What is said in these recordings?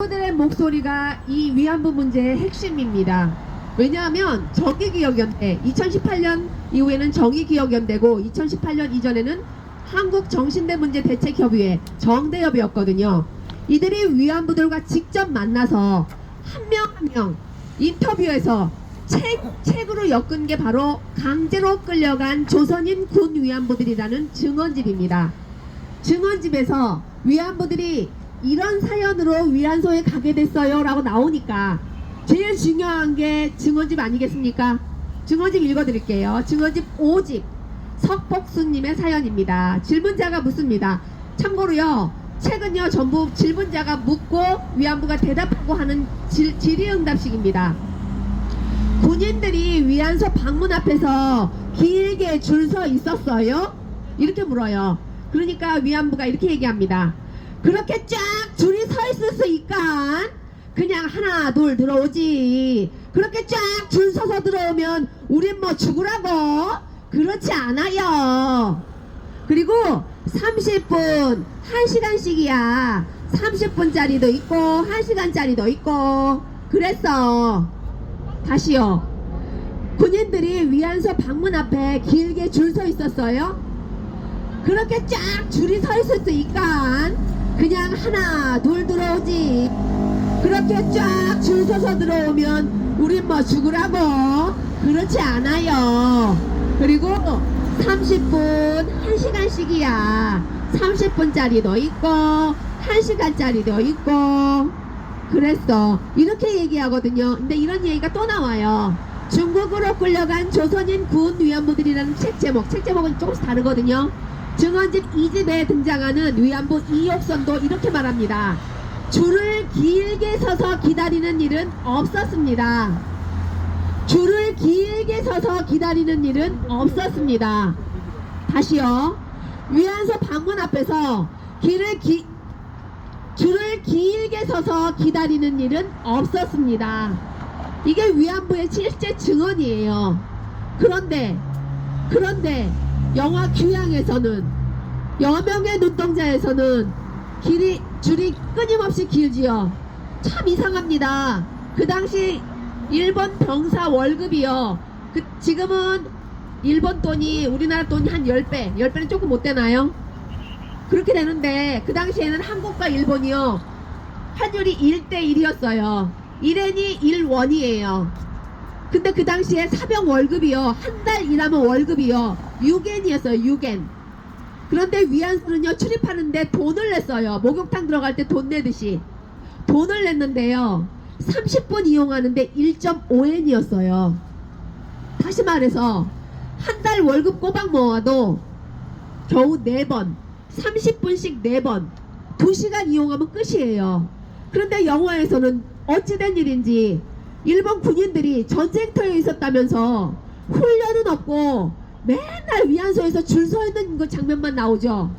친구들의 목소리가 이 위안부 문제의 핵심입니다. 왜냐하면 정의기억연대 2018년 이후에는 정의기억연대고 2018년 이전에는 한국정신대문제대책협의회 정대협이었거든요. 이들이 위안부들과 직접 만나서 한 명 한 명 인터뷰에서 책, 책으로 엮은 게 바로 강제로 끌려간 조선인 군 위안부들이라는 증언집입니다. 증언집에서 위안부들이 이런 사연으로 위안소에 가게 됐어요 라고 나오니까 제일 중요한 게 증언집 아니겠습니까? 증언집 읽어드릴게요. 증언집 5집 석복수님의 사연입니다. 질문자가 묻습니다. 참고로요. 책은요 전부 질문자가 묻고 위안부가 대답하고 하는 질, 질의응답식입니다. 군인들이 위안소 방문 앞에서 길게 줄 서 있었어요? 이렇게 물어요. 그러니까 위안부가 이렇게 얘기합니다. 그렇게 쫙 줄이 서 있을 수 있간 그냥 하나 둘 들어오지. 그렇게 쫙 줄 서서 들어오면 우린 뭐 죽으라고? 그렇지 않아요. 그리고 30분 1시간씩이야. 30분짜리도 있고 1시간짜리도 있고 그랬어. 다시요. 군인들이 위안소 방문 앞에 길게 줄 서 있었어요? 그렇게 쫙 줄이 서 있을 수 있간 그냥 하나 둘 들어오지. 그렇게 쫙 줄 서서 들어오면 우린 뭐 죽으라고? 그렇지 않아요. 그리고 30분 1시간씩이야. 30분짜리도 있고 1시간짜리도 있고. 그랬어. 이렇게 얘기하거든요. 근데 이런 얘기가 또 나와요. 중국으로 끌려간 조선인 군 위안부들이라는 책 제목. 책 제목은 조금씩 다르거든요 증언집 2집에 등장하는 위안부 이옥선도 이렇게 말합니다 줄을 길게 서서 기다리는 일은 없었습니다 줄을 길게 서서 기다리는 일은 없었습니다 다시요 위안소 방문 앞에서 길을 기, 줄을 길게 서서 기다리는 일은 없었습니다. 이게 위안부의 실제 증언이에요. 그런데, 그런데 영화 규양에서는 여명의 눈동자에서는 길이, 줄이 끊임없이 길지요. 참 이상합니다. 그 당시 일본 병사 월급이요. 그, 지금은 일본 돈이 우리나라 돈이 한 10배, 10배는 조금 못 되나요? 그렇게 되는데 그 당시에는 한국과 일본이요 환율이 1대1이었어요 1엔이 1원이에요 근데 그 당시에 사병 월급이요 한 달 일하면 월급이요 6엔이었어요 6엔 그런데 위안소는요 출입하는데 돈을 냈어요. 목욕탕 들어갈 때 돈 내듯이. 돈을 냈는데요 30분 이용하는데 1.5엔이었어요. 다시 말해서 한 달 월급 꼬박 모아도 겨우 4번 30분씩 4번 2시간 이용하면 끝이에요. 그런데 영화에서는 어찌된 일인지 일본 군인들이 전쟁터에 있었다면서 훈련은 없고 맨날 위안소에서 줄 서 있는 그 장면만 나오죠.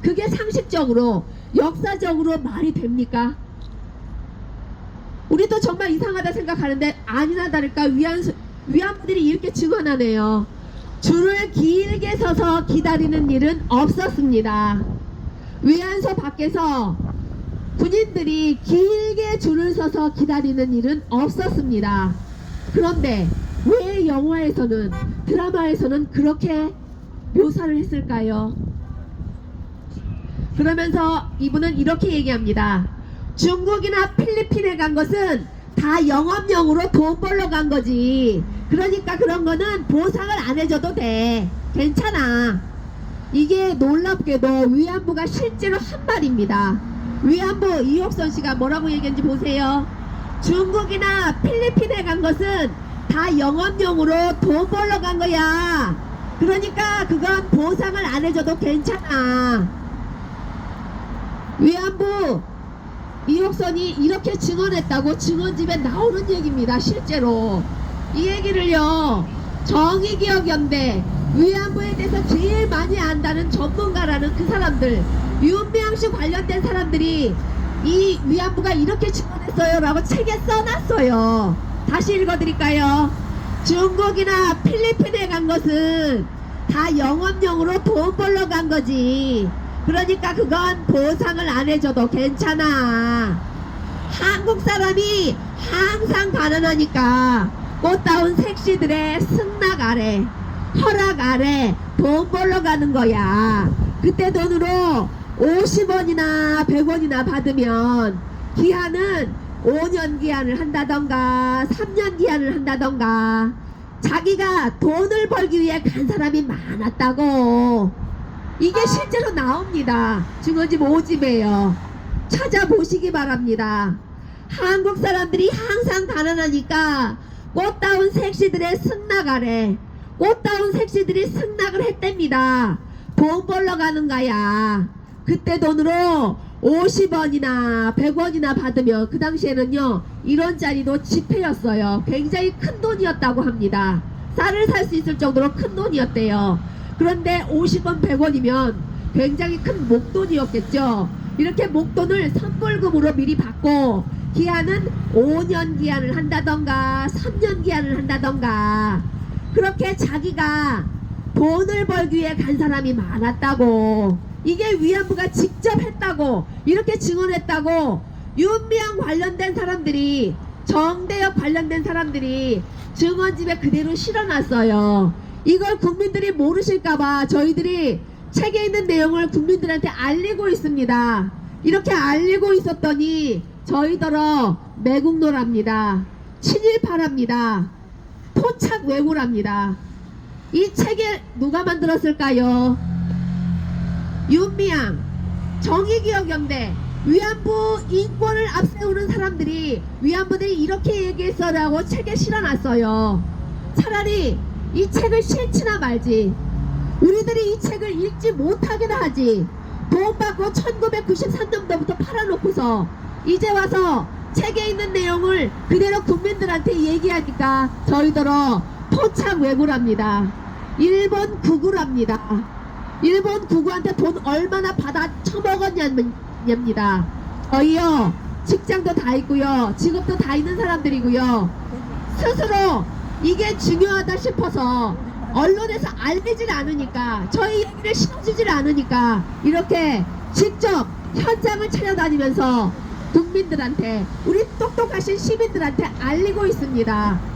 그게 상식적으로 역사적으로 말이 됩니까? 우리도 정말 이상하다 생각하는데 아니나 다를까 위안소, 위안부들이 이렇게 증언하네요. 줄을 길게 서서 기다리는 일은 없었습니다. 위안소 밖에서 군인들이 길게 줄을 서서 기다리는 일은 없었습니다. 그런데 왜 영화에서는 드라마에서는 그렇게 묘사를 했을까요? 그러면서 이분은 이렇게 얘기합니다. 중국이나 필리핀에 간 것은 다 영업용으로 돈 벌러 간 거지. 그러니까 그런 거는 보상을 안 해줘도 돼. 괜찮아. 이게 놀랍게도 위안부가 실제로 한 말입니다. 위안부 이옥선 씨가 뭐라고 얘기했는지 보세요. 중국이나 필리핀에 간 것은 다 영업용으로 돈 벌러 간 거야. 그러니까 그건 보상을 안 해줘도 괜찮아. 위안부 이옥선이 이렇게 증언했다고 증언집에 나오는 얘기입니다. 실제로 이 얘기를요 정의기억연대 위안부에 대해서 제일 많이 안다는 전문가라는 그 사람들 윤미향 씨 관련된 사람들이 이 위안부가 이렇게 증언했어요 라고 책에 써놨어요. 다시 읽어드릴까요? 중국이나 필리핀에 간 것은 다 영업용으로 돈 벌러 간 거지. 그러니까 그건 보상을 안 해줘도 괜찮아. 한국 사람이 항상 가난하니까 꽃다운 색시들의 승낙 아래 허락 아래 돈 벌러 가는 거야 그때 돈으로 50원이나 100원이나 받으면 기한은 5년 기한을 한다던가 3년 기한을 한다던가 자기가 돈을 벌기 위해 간 사람이 많았다고. 이게 실제로 나옵니다. 중원집 5집에요. 찾아보시기 바랍니다. 한국 사람들이 항상 가난하니까 꽃다운 색시들의 승낙 아래 꽃다운 색시들이 승낙을 했답니다. 돈 벌러 가는 거야. 그때 돈으로 50원이나 100원이나 받으면 그 당시에는요 1원짜리도 지폐였어요. 굉장히 큰 돈이었다고 합니다. 쌀을 살 수 있을 정도로 큰 돈이었대요. 그런데 50원 100원이면 굉장히 큰 목돈이었겠죠. 이렇게 목돈을 선불금으로 미리 받고 기한은 5년 기한을 한다던가 3년 기한을 한다던가. 그렇게 자기가 돈을 벌기 위해 간 사람이 많았다고 이게 위안부가 직접 했다고 이렇게 증언했다고 윤미향 관련된 사람들이 정대협 관련된 사람들이 증언집에 그대로 실어놨어요. 이걸 국민들이 모르실까봐 저희들이 책에 있는 내용을 국민들한테 알리고 있습니다. 이렇게 알리고 있었더니 저희더러 매국노랍니다. 친일파랍니다. 토착 왜구랍니다. 이 책을 누가 만들었을까요? 윤미향, 정의기억연대, 위안부 인권을 앞세우는 사람들이 위안부들이 이렇게 얘기했어라고 책에 실어놨어요. 차라리 이 책을 싫지나 말지. 우리들이 이 책을 읽지 못하게나 하지. 돈 받고 1993년도부터 팔아놓고서 이제 와서 책에 있는 내용을 그대로 국민들한테 얘기하니까 저희더러 토착 왜구랍니다. 일본 구구랍니다. 일본 구구한테 돈 얼마나 받아 처먹었냐입니다. 저희요 직장도 다 있고요 직업도 다 있는 사람들이고요 스스로 이게 중요하다 싶어서 언론에서 알리질 않으니까 저희 얘기를 실어주질 않으니까 이렇게 직접 현장을 찾아다니면서 국민들한테 우리 똑똑하신 시민들한테 알리고 있습니다.